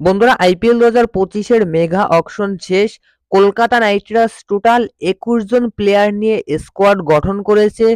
বন্ধুরা আইপিএল দু হাজার পঁচিশের মেগা অকশন শেষ। কলকাতা নাইট রাইডার্স টোটাল একুশ জন প্লেয়ার নিয়ে স্কোয়াড গঠন করেছে।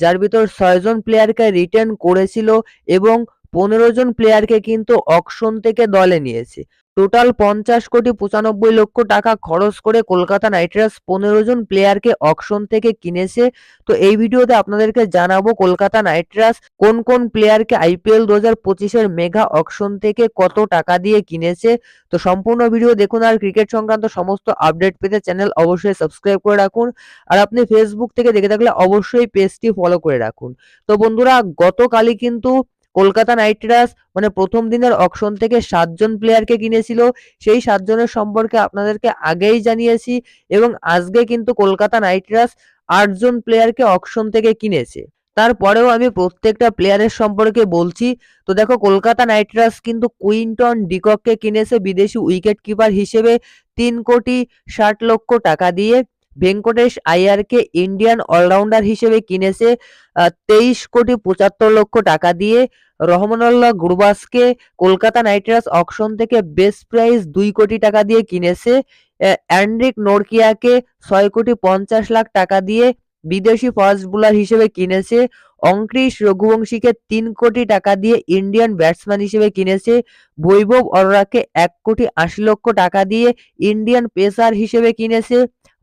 যার ভিতর ছয়জন প্লেয়ারকে রিটার্ন করেছিল এবং পনেরো জন প্লেয়ারকে কিন্তু অকশন থেকে দলে নিয়েছে। টোটাল পঞ্চাশ কোটি পঁচানব্বই লক্ষ টাকা খরচ করে কলকাতা নাইট রাইডার্স পনেরো জন প্লেয়ারকে অকশন থেকে কিনেছে। তো এই ভিডিওতে আপনাদেরকে জানাব কলকাতা নাইট রাইডার্স কোন কোন প্লেয়ারকে আইপিএল দু হাজার পঁচিশের মেগা অকশন থেকে কত টাকা দিয়ে কিনেছে। তো সম্পূর্ণ ভিডিও দেখুন আর ক্রিকেট সংক্রান্ত সমস্ত আপডেট পেতে চ্যানেল অবশ্যই সাবস্ক্রাইব করে রাখুন। আর আপনি ফেসবুক থেকে দেখে থাকলে অবশ্যই পেজটি ফলো করে রাখুন। তো বন্ধুরা, গতকালই কিন্তু কলকাতা নাইট রাইডার্স মানে প্রথম দিনের অকশন থেকে সাতজন প্লেয়ারকে কিনেছিল। সেই সাতজনের সম্পর্কে আপনাদেরকে আগেই জানিয়েছি এবং আজকে কিন্তু কলকাতা নাইট রাইডার্স আটজন প্লেয়ারকে অকশন থেকে কিনেছে। তারপরেও আমি প্রত্যেকটা প্লেয়ারের সম্পর্কে বলছি, তো দেখো কলকাতা নাইট রাইডার্স কিন্তু কুইন্টন ডিকককে কিনেছে বিদেশি উইকেট কিপার হিসেবে তিন কোটি ষাট লক্ষ টাকা দিয়ে। ভেঙ্কটেশ আইয়ারকে ইন্ডিয়ান অলরাউন্ডার হিসেবে কিনেছে তেইশ কোটি পঁচাত্তর লক্ষ টাকা দিয়ে। রহমানুল্লাহ গুরবাসকে কলকাতা নাইট রাইডার্স অকশন থেকে বেস্ট প্রাইস দুই কোটি টাকা দিয়ে কিনেছে। অ্যান্ড্রিক নোরকিয়াকে ছয় কোটি পঞ্চাশ লাখ টাকা দিয়ে বিদেশি ফাস্ট বোলার হিসেবে কিনেছে। অঙ্কৃশ রঘুবংশীকে তিন কোটি টাকা দিয়ে ইন্ডিয়ান ব্যাটসম্যান হিসেবে কিনেছে। বৈভব অরোরাকে এক কোটি আশি লক্ষ টাকা দিয়ে ইন্ডিয়ান পেসার হিসেবে কিনেছে।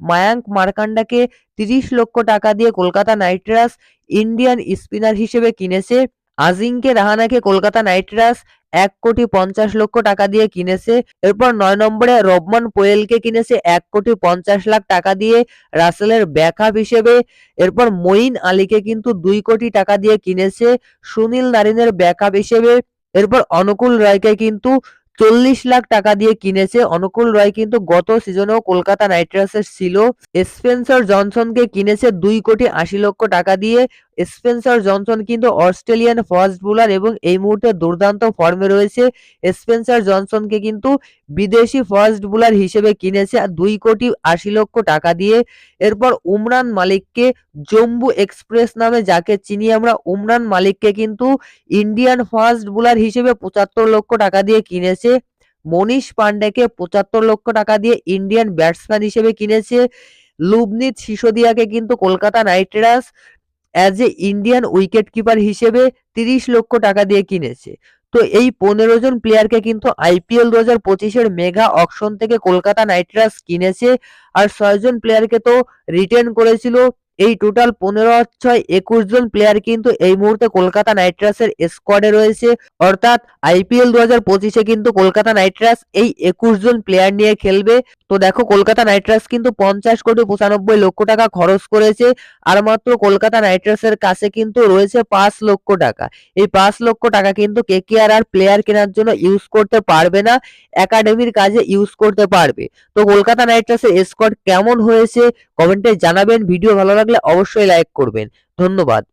মায়াঙ্ক মার্কান্ডাকে তিরিশ লক্ষ টাকা দিয়ে Kolkata Knight Riders Indian spinner হিসেবে কিনেছে। আজিঙ্কে রাহানাকে কলকাতা নাইট রাইডার্স এক কোটি পঞ্চাশ লক্ষ টাকা দিয়ে কিনেছে। এরপর নয় নম্বরে রবমান পোয়েলকে কিনেছে এক কোটি পঞ্চাশ লাখ টাকা দিয়ে রাসেলের ব্যাকআপ হিসেবে। এরপর মঈন আলীকে কিন্তু দুই কোটি টাকা দিয়ে কিনেছে সুনীল নারিনের ব্যাকআপ হিসেবে। এরপর অনুকূল রায়কে কিন্তু চল্লিশ লাখ টাকা দিয়ে কিনেছে। অনুকূল রয় কিন্তু গত সিজনেও কলকাতা নাইট রাইডার্সের ছিল। স্পেন্সার জনসনকে কিনেছে দুই কোটি আশি লক্ষ টাকা দিয়ে। স্পেন্সার জনসন কিন্তু অস্ট্রেলিয়ান ফাস্ট বোলার এবং এই মুহূর্তে দুর্দান্ত ফর্মে রয়েছে। স্পেন্সার জনসনকে কিন্তু বিদেশি ফাস্ট বোলার হিসেবে কিনেছে দুই কোটি আশি লক্ষ টাকা দিয়ে। এরপর উমরান মালিককে জম্বু এক্সপ্রেস নামে যাকে চিনি আমরা, উমরান মালিককে কিন্তু ইন্ডিয়ান ফাস্ট বোলার হিসেবে পঁচাত্তর লক্ষ টাকা দিয়ে কিনেছে। মনীষ পান্ডেকে পঁচাত্তর লক্ষ টাকা দিয়ে ইন্ডিয়ান ব্যাটসম্যান হিসেবে কিনেছে। লুবনিত সিসোদিয়াকে কিন্তু Kolkata Knight Riders as a Indian wicketkeeper হিসেবে তিরিশ লক্ষ টাকা দিয়ে কিনেছে। তো এই পনেরো জন প্লেয়ারকে কিন্তু আইপিএল দু হাজার পঁচিশের মেগা অকশন থেকে কলকাতা নাইট রাইডার্স কিনেছে। আর ছয়জন প্লেয়ারকে তো রিটার্ন করেছিল এই টোটাল পনেরো ছয় একুশ জন প্লেয়ার কিন্তু এই মুহূর্তে কলকাতা নাইট রাইডার্সের স্কোয়াডে রয়েছে। অর্থাৎ আইপিএল দু হাজার পঁচিশে কিন্তু কলকাতা নাইট রাইডার্স এই একুশ জন প্লেয়ার নিয়ে খেলবে। তো দেখো, কলকাতা নাইট রাইডার্স কিন্তু পঞ্চাশ কোটি পঁচানব্বই লক্ষ টাকা খরচ করেছে। আর মাত্র কলকাতা নাইট রাইডার্সের কাছে কিন্তু রয়েছে পাঁচ লক্ষ টাকা। এই পাঁচ লক্ষ টাকা কিন্তু কে কেকেআর আর প্লেয়ার কেনার জন্য ইউজ করতে পারবে না একাডেমির কাজে ইউজ করতে পারবে। তো কলকাতা নাইট রাইডার্সের স্কোয়াড কেমন হয়েছে? কমেন্টে জানাবেন। ভিডিও ভালো লাগলে অবশ্যই লাইক করবেন। ধন্যবাদ।